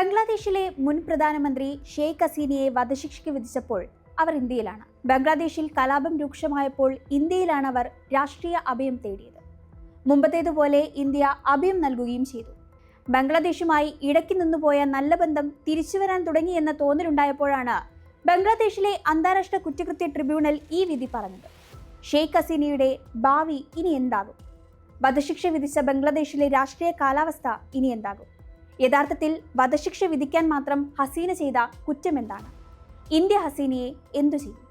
ബംഗ്ലാദേശിലെ മുൻ പ്രധാനമന്ത്രി ഷെയ്ഖ് ഹസീനയെ വധശിക്ഷയ്ക്ക് വിധിച്ചപ്പോൾ അവർ ഇന്ത്യയിലാണ്. ബംഗ്ലാദേശിൽ കലാപം രൂക്ഷമായപ്പോൾ ഇന്ത്യയിലാണ് അവർ രാഷ്ട്രീയ അഭയം തേടിയത്. മുമ്പത്തേതുപോലെ ഇന്ത്യ അഭയം നൽകുകയും ചെയ്തു. ബംഗ്ലാദേശുമായി ഇടയ്ക്ക് നിന്നുപോയ നല്ല ബന്ധം തിരിച്ചുവരാൻ തുടങ്ങിയെന്ന തോന്നലുണ്ടായപ്പോഴാണ് ബംഗ്ലാദേശിലെ അന്താരാഷ്ട്ര കുറ്റകൃത്യ ട്രിബ്യൂണൽ ഈ വിധി പറഞ്ഞത്. ഷെയ്ഖ് ഹസീനയുടെ ഭാവി ഇനി എന്താകും? വധശിക്ഷ വിധിച്ച ബംഗ്ലാദേശിലെ രാഷ്ട്രീയ കാലാവസ്ഥ ഇനി എന്താകും? യഥാർത്ഥത്തിൽ വധശിക്ഷ വിധിക്കാൻ മാത്രം ഹസീന ചെയ്ത കുറ്റം എന്താണ് ഇന്ത്യ ഹസീനയെ എന്തു ചെയ്യും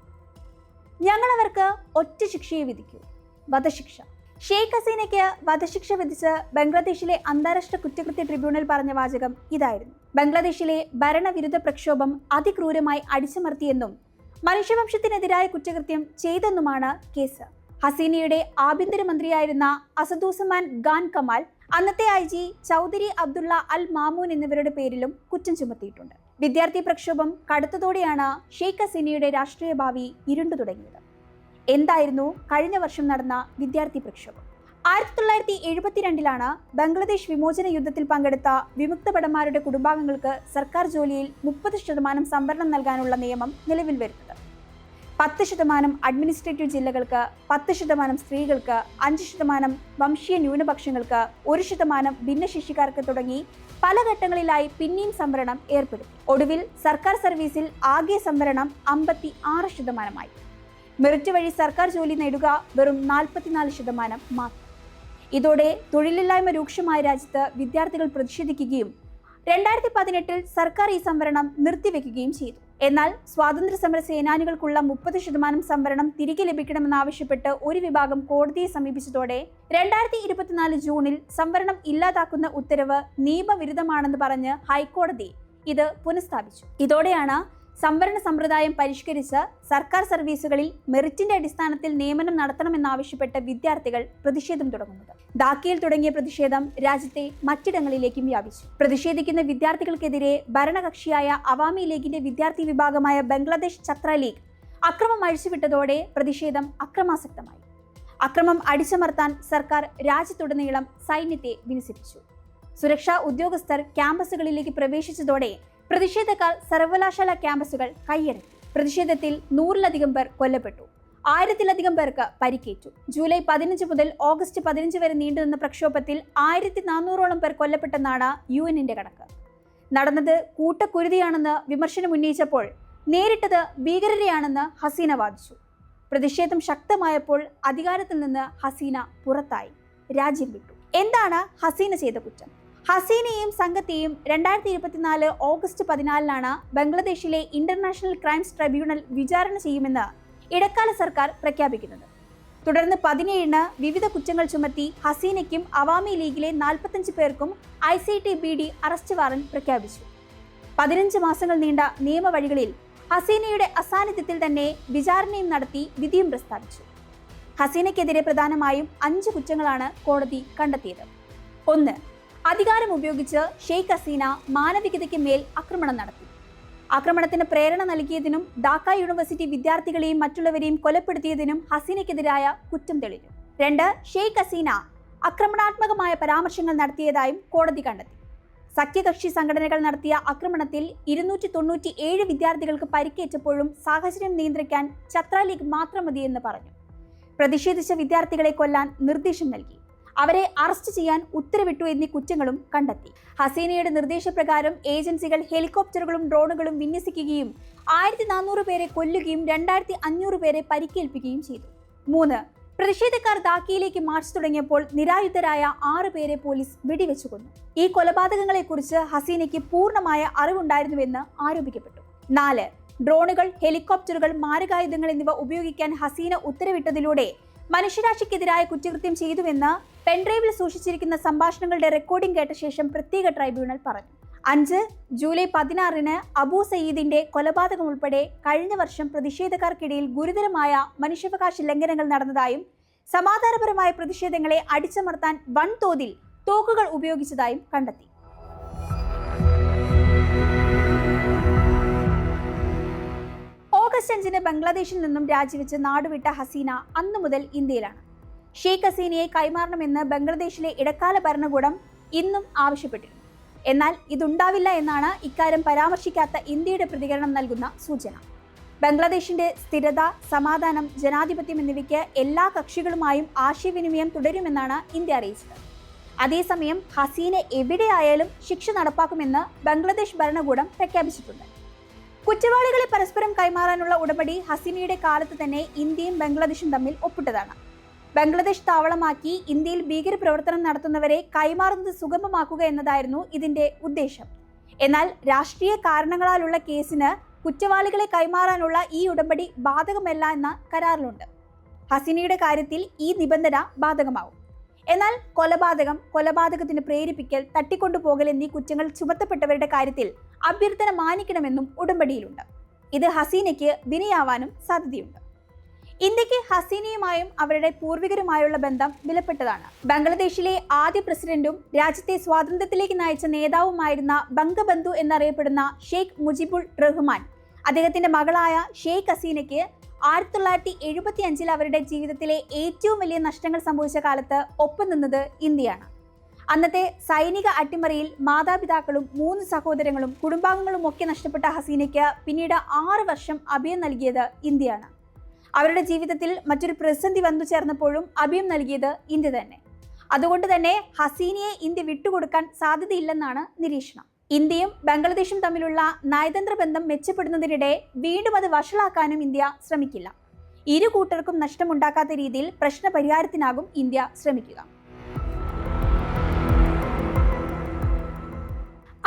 ഞങ്ങളവർക്ക് ഒറ്റ ശിക്ഷയെ വിധിക്കൂ വധശിക്ഷ. ഷെയ്ഖ് ഹസീനയ്ക്ക് വധശിക്ഷ വിധിച്ച് ബംഗ്ലാദേശിലെ അന്താരാഷ്ട്ര കുറ്റകൃത്യ ട്രിബ്യൂണൽ പറഞ്ഞ വാചകം ഇതായിരുന്നു. ബംഗ്ലാദേശിലെ ഭരണവിരുദ്ധ പ്രക്ഷോഭം അതിക്രൂരമായി അടിച്ചമർത്തിയെന്നും മനുഷ്യവംശത്തിനെതിരായ കുറ്റകൃത്യം ചെയ്തെന്നുമാണ് കേസ്. ഹസീനയുടെ ആഭ്യന്തരമന്ത്രിയായിരുന്ന അസദുസമാൻ ഖാൻ കമാൽ അന്നത്തെ ഐ ജി ചൗധരി അബ്ദുള്ള അൽ മാമൂൻ എന്നിവരുടെ പേരിലും കുറ്റം ചുമത്തിയിട്ടുണ്ട്. വിദ്യാർത്ഥി പ്രക്ഷോഭം കടുത്തതോടെയാണ് ഷെയ്ഖ് ഹസീനയുടെ രാഷ്ട്രീയ ഭാവി ഇരുണ്ടു തുടങ്ങിയത്. എന്തായിരുന്നു കഴിഞ്ഞ വർഷം നടന്ന വിദ്യാർത്ഥി പ്രക്ഷോഭം? ആയിരത്തി തൊള്ളായിരത്തി എഴുപത്തിരണ്ടിലാണ് ബംഗ്ലാദേശ് വിമോചന യുദ്ധത്തിൽ പങ്കെടുത്ത വിമുക്ത ഭടന്മാരുടെ കുടുംബാംഗങ്ങൾക്ക് സർക്കാർ ജോലിയിൽ മുപ്പത് ശതമാനം സംവരണം നൽകാനുള്ള നിയമം നിലവിൽ വരുന്നത്. പത്ത് ശതമാനം അഡ്മിനിസ്ട്രേറ്റീവ് ജില്ലകൾക്ക് പത്ത് ശതമാനം സ്ത്രീകൾക്ക് അഞ്ച് ശതമാനം വംശീയ ന്യൂനപക്ഷങ്ങൾക്ക് ഒരു ശതമാനം ഭിന്നശേഷിക്കാർക്ക് തുടങ്ങി പല ഘട്ടങ്ങളിലായി പിന്നെയും സംവരണം ഏർപ്പെടുത്തി ഒടുവിൽ സർക്കാർ സർവീസിൽ ആകെ സംവരണം അമ്പത്തി ആറ് ശതമാനമായി. മെറിറ്റ് വഴി സർക്കാർ ജോലി നേടുക വെറും നാൽപ്പത്തിനാല് ശതമാനം മാത്രം. ഇതോടെ തൊഴിലില്ലായ്മ രൂക്ഷമായ രാജ്യത്ത് വിദ്യാർത്ഥികൾ പ്രതിഷേധിക്കുകയും രണ്ടായിരത്തി പതിനെട്ടിൽ സർക്കാർ ഈ സംവരണം നിർത്തിവെക്കുകയും ചെയ്തു. എന്നാൽ സ്വാതന്ത്ര്യ സമര സേനാനികൾക്കുള്ള മുപ്പത് ശതമാനം സംവരണം തിരികെ ലഭിക്കണമെന്നാവശ്യപ്പെട്ട് ഒരു വിഭാഗം കോടതിയെ സമീപിച്ചതോടെ രണ്ടായിരത്തി ഇരുപത്തിനാല് ജൂണിൽ സംവരണം ഇല്ലാതാക്കുന്ന ഉത്തരവ് നിയമവിരുദ്ധമാണെന്ന് പറഞ്ഞ് ഹൈക്കോടതി ഇത് പുനഃസ്ഥാപിച്ചു. ഇതോടെയാണ് സംവരണ സമ്പ്രദായം പരിഷ്കരിച്ച് സർക്കാർ സർവീസുകളിൽ മെറിറ്റിന്റെ അടിസ്ഥാനത്തിൽ നിയമനം നടത്തണമെന്നാവശ്യപ്പെട്ട് വിദ്യാർത്ഥികൾ പ്രതിഷേധം തുടങ്ങുന്നത്. ധാക്കയിൽ തുടങ്ങിയ പ്രതിഷേധം രാജ്യത്തെ മറ്റിടങ്ങളിലേക്കും വ്യാപിച്ചു. പ്രതിഷേധിക്കുന്ന വിദ്യാർത്ഥികൾക്കെതിരെ ഭരണകക്ഷിയായ അവാമി ലീഗിന്റെ വിദ്യാർത്ഥി വിഭാഗമായ ബംഗ്ലാദേശ് ഛത്ര ലീഗ് അക്രമം അഴിച്ചുവിട്ടതോടെ പ്രതിഷേധം അക്രമാസക്തമായി. അക്രമം അടിച്ചമർത്താൻ സർക്കാർ രാജ്യത്തുടനീളം സൈന്യത്തെ വിന്യസിപ്പിച്ചു. സുരക്ഷാ ഉദ്യോഗസ്ഥർ ക്യാമ്പസുകളിലേക്ക് പ്രവേശിച്ചതോടെ പ്രതിഷേധക്കാർ സർവകലാശാല ക്യാമ്പസുകൾ കൈയടക്കി പ്രതിഷേധത്തിൽ നൂറിലധികം പേർ കൊല്ലപ്പെട്ടു. ആയിരത്തിലധികം പേർക്ക് പരിക്കേറ്റു. ജൂലൈ പതിനഞ്ച് മുതൽ ഓഗസ്റ്റ് പതിനഞ്ച് വരെ നീണ്ടുനിന്ന പ്രക്ഷോഭത്തിൽ ആയിരത്തി നാനൂറോളം പേർ കൊല്ലപ്പെട്ടെന്നാണ് യു എന്നിന്റെ കണക്ക്. നടന്നത് കൂട്ടക്കുരുതിയാണെന്ന് വിമർശനം ഉന്നയിച്ചപ്പോൾ നേരിട്ടത് ഭീകരരെയാണെന്ന് ഹസീന വാദിച്ചു. പ്രതിഷേധം ശക്തമായപ്പോൾ അധികാരത്തിൽ നിന്ന് ഹസീന പുറത്തായി. രാജ്യം വിട്ടു. എന്താണ് ഹസീന ചെയ്ത കുറ്റം? ഹസീനയെയും സംഘത്തെയും രണ്ടായിരത്തി ഇരുപത്തിനാല് ഓഗസ്റ്റ് പതിനാലിനാണ് ബംഗ്ലാദേശിലെ ഇന്റർനാഷണൽ ക്രൈംസ് ട്രൈബ്യൂണൽ വിചാരണ ചെയ്യുമെന്ന് ഇടക്കാല സർക്കാർ പ്രഖ്യാപിക്കുന്നത്. തുടർന്ന് പതിനേഴിന് വിവിധ കുറ്റങ്ങൾ ചുമത്തി ഹസീനയ്ക്കും അവാമി ലീഗിലെ നാൽപ്പത്തഞ്ച് പേർക്കും I C T B D arrest warrant പ്രഖ്യാപിച്ചു. പതിനഞ്ച് മാസങ്ങൾ നീണ്ട നിയമവഴികളിൽ ഹസീനയുടെ അസാന്നിധ്യത്തിൽ തന്നെ വിചാരണയും നടത്തി വിധിയും പ്രസ്താവിച്ചു. ഹസീനയ്ക്കെതിരെ പ്രധാനമായും അഞ്ച് കുറ്റങ്ങളാണ് കോടതി കണ്ടെത്തിയത്. ഒന്ന് അധികാരം ഉപയോഗിച്ച് ഷെയ്ഖ് ഹസീന മാനവികതയ്ക്ക് മേൽ ആക്രമണം നടത്തി. ആക്രമണത്തിന് പ്രേരണ നൽകിയതിനും ധാക്ക യൂണിവേഴ്സിറ്റി വിദ്യാർത്ഥികളെയും മറ്റുള്ളവരെയും കൊലപ്പെടുത്തിയതിനും ഹസീനയ്ക്കെതിരായ കുറ്റം തെളിഞ്ഞു. രണ്ട് ഷെയ്ഖ് ഹസീന ആക്രമണാത്മകമായ പരാമർശങ്ങൾ നടത്തിയതായും കോടതി കണ്ടെത്തി. സഖ്യകക്ഷി സംഘടനകൾ നടത്തിയ ആക്രമണത്തിൽ ഇരുന്നൂറ്റി തൊണ്ണൂറ്റി ഏഴ് വിദ്യാർത്ഥികൾക്ക് പരിക്കേറ്റപ്പോഴും സാഹചര്യം നിയന്ത്രിക്കാൻ ഛത്ര ലീഗ് മാത്രം മതിയെന്ന് പറഞ്ഞു. പ്രതിഷേധിച്ച വിദ്യാർത്ഥികളെ കൊല്ലാൻ നിർദ്ദേശം നൽകി. അവരെ അറസ്റ്റ് ചെയ്യാൻ ഉത്തരവിട്ടു എന്നീ കുറ്റങ്ങളും കണ്ടെത്തി. ഹസീനയുടെ നിർദ്ദേശപ്രകാരം ഏജൻസികൾ ഹെലികോപ്റ്ററുകളും ഡ്രോണുകളും വിന്യസിക്കുകയും ആയിരത്തി നാനൂറ് പേരെ കൊല്ലുകയും രണ്ടായിരത്തി അഞ്ഞൂറ് പേരെ പരിക്കേൽപ്പിക്കുകയും ചെയ്തു. മൂന്ന് പ്രതിഷേധക്കാർ ധാക്കയിലേക്ക് മാർച്ച് തുടങ്ങിയപ്പോൾ നിരായുധരായ ആറ് പേരെ പോലീസ് വെടിവെച്ചു കൊന്നു. ഈ കൊലപാതകങ്ങളെക്കുറിച്ച് ഹസീനയ്ക്ക് പൂർണമായ അറിവുണ്ടായിരുന്നുവെന്ന് ആരോപിക്കപ്പെട്ടു. നാല് ഡ്രോണുകൾ ഹെലികോപ്റ്ററുകൾ മാരകായുധങ്ങൾ എന്നിവ ഉപയോഗിക്കാൻ ഹസീന ഉത്തരവിട്ടതിലൂടെ മനുഷ്യരാശിക്കെതിരായ കുറ്റകൃത്യം ചെയ്തുവെന്ന് പെൻഡ്രൈവിൽ സൂക്ഷിച്ചിരിക്കുന്ന സംഭാഷണങ്ങളുടെ റെക്കോർഡിംഗ് കേട്ട ശേഷം പ്രത്യേക ട്രൈബ്യൂണൽ പറഞ്ഞു. അഞ്ച് ജൂലൈ പതിനാറിന് അബൂ സയ്യിദിന്റെ കൊലപാതകം ഉൾപ്പെടെ കഴിഞ്ഞ വർഷം പ്രതിഷേധക്കാർക്കിടയിൽ ഗുരുതരമായ മനുഷ്യാവകാശ ലംഘനങ്ങൾ നടന്നതായും സമാധാനപരമായ പ്രതിഷേധങ്ങളെ അടിച്ചമർത്താൻ വൻതോതിൽ തോക്കുകൾ ഉപയോഗിച്ചതായും കണ്ടെത്തി. അഞ്ചിന് ബംഗ്ലാദേശിൽ നിന്നും രാജിവെച്ച് നാടുവിട്ട ഹസീന അന്നു മുതൽ ഇന്ത്യയിലാണ്. ഷെയ്ഖ് ഹസീനയെ കൈമാറണമെന്ന് ബംഗ്ലാദേശിലെ ഇടക്കാല ഭരണകൂടം ഇന്നും ആവശ്യപ്പെട്ടിരുന്നു. എന്നാൽ ഇതുണ്ടാവില്ല എന്നാണ് ഇക്കാര്യം പരാമർശിക്കാത്ത ഇന്ത്യയുടെ പ്രതികരണം നൽകുന്ന സൂചന. ബംഗ്ലാദേശിന്റെ സ്ഥിരത സമാധാനം ജനാധിപത്യം എന്നിവയ്ക്ക് എല്ലാ കക്ഷികളുമായും ആശയവിനിമയം തുടരുമെന്നാണ് ഇന്ത്യ അറിയിച്ചത്. അതേസമയം ഹസീന എവിടെയായാലും ശിക്ഷ നടപ്പാക്കുമെന്ന് ബംഗ്ലാദേശ് ഭരണകൂടം പ്രഖ്യാപിച്ചിട്ടുണ്ട്. കുറ്റവാളികളെ പരസ്പരം കൈമാറാനുള്ള ഉടമ്പടി ഹസീനയുടെ കാലത്ത് തന്നെ ഇന്ത്യയും ബംഗ്ലാദേശും തമ്മിൽ ഒപ്പിട്ടതാണ്. ബംഗ്ലാദേശ് താവളമാക്കി ഇന്ത്യയിൽ ഭീകരപ്രവർത്തനം നടത്തുന്നവരെ കൈമാറുന്നത് സുഗമമാക്കുക എന്നതായിരുന്നു ഇതിന്റെ ഉദ്ദേശം. എന്നാൽ രാഷ്ട്രീയ കാരണങ്ങളാലുള്ള കേസിന് കുറ്റവാളികളെ കൈമാറാനുള്ള ഈ ഉടമ്പടി ബാധകമല്ല എന്ന കരാറിലുണ്ട്. ഹസീനയുടെ കാര്യത്തിൽ ഈ നിബന്ധന ബാധകമാവും. എന്നാൽ കൊലപാതകം കൊലപാതകത്തിന് പ്രേരിപ്പിക്കൽ തട്ടിക്കൊണ്ടുപോകൽ എന്നീ കുറ്റങ്ങൾ ചുമത്തപ്പെട്ടവരുടെ കാര്യത്തിൽ അഭ്യർത്ഥന മാനിക്കണമെന്നും ഉടമ്പടിയിലുണ്ട്. ഇത് ഹസീനയ്ക്ക് വിനയാവാനും സാധ്യതയുണ്ട്. ഇന്ത്യയ്ക്ക് ഹസീനയുമായും അവരുടെ പൂർവികരുമായുള്ള ബന്ധം വിലപ്പെട്ടതാണ്. ബംഗ്ലാദേശിലെ ആദ്യ പ്രസിഡന്റും രാജ്യത്തെ സ്വാതന്ത്ര്യത്തിലേക്ക് നയിച്ച നേതാവുമായിരുന്ന ബംഗബന്ധു എന്നറിയപ്പെടുന്ന ഷെയ്ഖ് മുജിബുൾ റഹ്മാൻ അദ്ദേഹത്തിന്റെ മകളായ ഷെയ്ഖ് ഹസീനയ്ക്ക് ആയിരത്തി തൊള്ളായിരത്തി എഴുപത്തി അഞ്ചിൽ അവരുടെ ജീവിതത്തിലെ ഏറ്റവും വലിയ നഷ്ടങ്ങൾ സംഭവിച്ച കാലത്ത് ഒപ്പം നിന്നത് ഇന്ത്യയാണ്. അന്നത്തെ സൈനിക അട്ടിമറിയിൽ മാതാപിതാക്കളും മൂന്ന് സഹോദരങ്ങളും കുടുംബാംഗങ്ങളും ഒക്കെ നഷ്ടപ്പെട്ട ഹസീനയ്ക്ക് പിന്നീട് ആറ് വർഷം അഭയം നൽകിയത് ഇന്ത്യയാണ്. അവരുടെ ജീവിതത്തിൽ മറ്റൊരു പ്രതിസന്ധി വന്നു ചേർന്നപ്പോഴും അഭയം നൽകിയത് ഇന്ത്യ തന്നെ. അതുകൊണ്ട് തന്നെ ഹസീനയെ ഇന്ത്യ വിട്ടുകൊടുക്കാൻ സാധ്യതയില്ലെന്നാണ് നിരീക്ഷണം. ഇന്ത്യയും ബംഗ്ലാദേശും തമ്മിലുള്ള നയതന്ത്ര ബന്ധം മെച്ചപ്പെടുന്നതിനിടെ വീണ്ടും അത് വഷളാക്കാനും ഇന്ത്യ ശ്രമിക്കില്ല. ഇരു കൂട്ടർക്കും നഷ്ടമുണ്ടാക്കാത്ത രീതിയിൽ പ്രശ്ന പരിഹാരത്തിനാകും ഇന്ത്യ ശ്രമിക്കുക.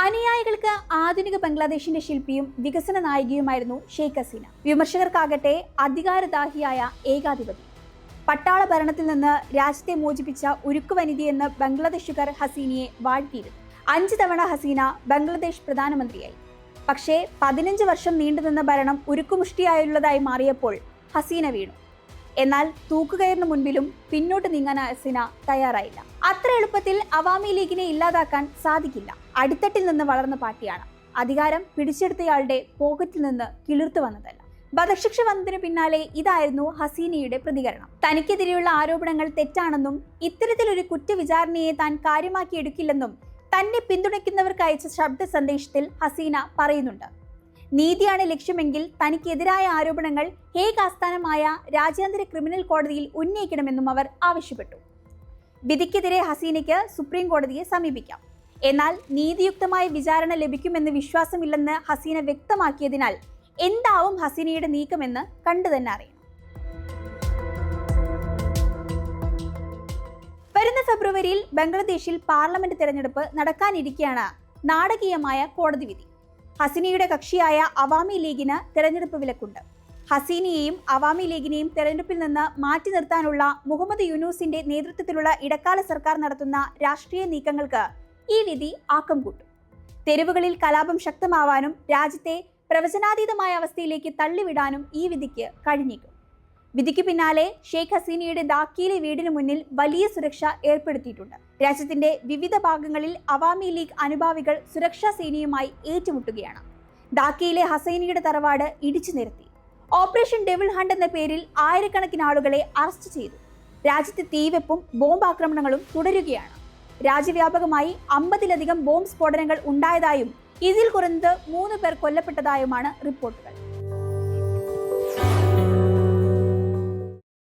അനുയായികൾക്ക് ആധുനിക ബംഗ്ലാദേശിന്റെ ശില്പിയും വികസന നായികയുമായിരുന്നു ഷെയ്ഖ് ഹസീന. വിമർശകർക്കാകട്ടെ അധികാരദാഹിയായ ഏകാധിപതി പട്ടാള ഭരണത്തിൽ നിന്ന് രാജ്യത്തെ മോചിപ്പിച്ച ഉരുക്കുവനിതയെന്ന് ബംഗ്ലാദേശുകാർ ഹസീനയെ വാഴ്ത്തിയിരുന്നു. അഞ്ച് തവണ ഹസീന ബംഗ്ലാദേശ് പ്രധാനമന്ത്രിയായി. പക്ഷേ പതിനഞ്ച് വർഷം നീണ്ടുനിന്ന ഭരണം ഉരുക്കുമുഷ്ടിയായുള്ളതായി മാറിയപ്പോൾ ഹസീന വീണു. എന്നാൽ തൂക്കുകയറിന് മുൻപിലും പിന്നോട്ട് നീങ്ങാൻ ഹസീന തയ്യാറായില്ല. അത്ര എളുപ്പത്തിൽ അവാമി ലീഗിനെ ഇല്ലാതാക്കാൻ സാധിക്കില്ല. അടിത്തട്ടിൽ നിന്ന് വളർന്ന പാർട്ടിയാണ്. അധികാരം പിടിച്ചെടുത്തയാളുടെ പോക്കറ്റിൽ നിന്ന് കിളിർത്തു വന്നതല്ല. വധശിക്ഷ വന്നതിന് പിന്നാലെ ഇതായിരുന്നു ഹസീനയുടെ പ്രതികരണം. തനിക്കെതിരെയുള്ള ആരോപണങ്ങൾ തെറ്റാണെന്നും ഇത്തരത്തിലൊരു കുറ്റവിചാരണയെ താൻ കാര്യമാക്കി എടുക്കില്ലെന്നും തന്നെ പിന്തുണയ്ക്കുന്നവർക്ക് അയച്ച ശബ്ദ സന്ദേശത്തിൽ ഹസീന പറയുന്നുണ്ട്. നീതിയാണ് ലക്ഷ്യമെങ്കിൽ തനിക്കെതിരായ ആരോപണങ്ങൾ ഹേഗ് ആസ്ഥാനമായ രാജ്യാന്തര ക്രിമിനൽ കോടതിയിൽ ഉന്നയിക്കണമെന്നും അവർ ആവശ്യപ്പെട്ടു. വിധിക്കെതിരെ ഹസീനയ്ക്ക് സുപ്രീം കോടതിയെ സമീപിക്കാം. എന്നാൽ നീതിയുക്തമായ വിചാരണ ലഭിക്കുമെന്ന് വിശ്വാസമില്ലെന്ന് ഹസീന വ്യക്തമാക്കിയതിനാൽ എന്താവും ഹസീനയുടെ നീക്കമെന്ന് കണ്ടു തന്നെ അറിയണം വരുന്ന ഫെബ്രുവരിയിൽ ബംഗ്ലാദേശിൽ പാർലമെന്റ് തെരഞ്ഞെടുപ്പ് നടക്കാനിരിക്കെയാണ് നാടകീയമായ കോടതി വിധി. ഹസീനയുടെ കക്ഷിയായ അവാമി ലീഗിന് തെരഞ്ഞെടുപ്പ് വിലക്കുണ്ട്. ഹസീനയെയും അവാമി ലീഗിനെയും തെരഞ്ഞെടുപ്പിൽ നിന്ന് മാറ്റി നിർത്താനുള്ള മുഹമ്മദ് യൂനൂസിന്റെ നേതൃത്വത്തിലുള്ള ഇടക്കാല സർക്കാർ നടത്തുന്ന രാഷ്ട്രീയ നീക്കങ്ങൾക്ക് ഈ വിധി ആക്കം കൂട്ടും. തെരുവുകളിൽ കലാപം ശക്തമാവാനും രാജ്യത്തെ പ്രവചനാതീതമായ അവസ്ഥയിലേക്ക് തള്ളിവിടാനും ഈ വിധിക്ക് കഴിഞ്ഞേക്കും. വിധിക്ക് പിന്നാലെ ഷെയ്ഖ് ഹസീനയുടെ ദാക്കിയിലെ വീടിന് മുന്നിൽ വലിയ സുരക്ഷ ഏർപ്പെടുത്തിയിട്ടുണ്ട്. രാജ്യത്തിന്റെ വിവിധ ഭാഗങ്ങളിൽ അവാമി ലീഗ് അനുഭാവികൾ സുരക്ഷാ സേനയുമായി ഏറ്റുമുട്ടുകയാണ്. ദാക്കിയിലെ ഹസൈനിയുടെ തറവാട് ഇടിച്ചു നിരത്തി. ഓപ്പറേഷൻ ഡെവിൾ ഹണ്ട് എന്ന പേരിൽ ആയിരക്കണക്കിന് ആളുകളെ അറസ്റ്റ് ചെയ്തു. രാജ്യത്ത് തീവെപ്പും ബോംബാക്രമണങ്ങളും തുടരുകയാണ്. രാജ്യവ്യാപകമായി അമ്പതിലധികം ബോംബ് സ്ഫോടനങ്ങൾ ഉണ്ടായതായും ഇതിൽ കുറഞ്ഞത് മൂന്ന് പേർ കൊല്ലപ്പെട്ടതായുമാണ് റിപ്പോർട്ടുകൾ.